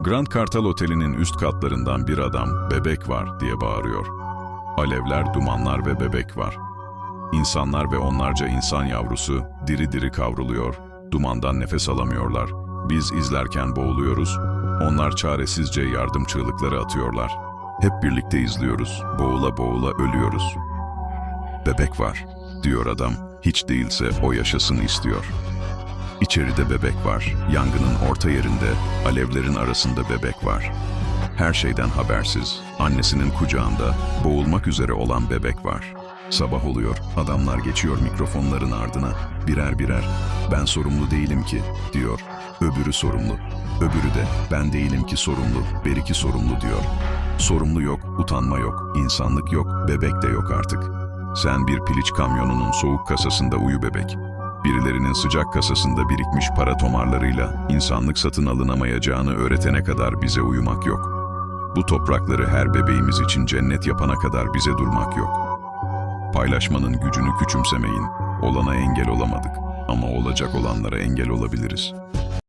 Grand Kartal Oteli'nin üst katlarından bir adam bebek var diye bağırıyor. Alevler, dumanlar ve bebek var. İnsanlar ve onlarca insan yavrusu diri diri kavruluyor. Dumandan nefes alamıyorlar. Biz izlerken boğuluyoruz. Onlar çaresizce yardım çığlıkları atıyorlar. Hep birlikte izliyoruz. Boğula boğula ölüyoruz. Bebek var, diyor adam. Hiç değilse o yaşasını istiyor. İçeride bebek var. Yangının orta yerinde, alevlerin arasında bebek var. Her şeyden habersiz, annesinin kucağında boğulmak üzere olan bebek var. Sabah oluyor, adamlar geçiyor mikrofonların ardına. Birer birer, ben sorumlu değilim ki, diyor. Öbürü sorumlu. Öbürü de, ben değilim ki sorumlu, beriki sorumlu diyor. Sorumlu yok, utanma yok, insanlık yok, bebek de yok artık. Sen bir piliç kamyonunun soğuk kasasında uyu bebek. Birilerinin sıcak kasasında birikmiş para tomarlarıyla insanlık satın alınamayacağını öğretene kadar bize uyumak yok. Bu toprakları her bebeğimiz için cennet yapana kadar bize durmak yok. Paylaşmanın gücünü küçümsemeyin. Olana engel olamadık ama olacak olanlara engel olabiliriz.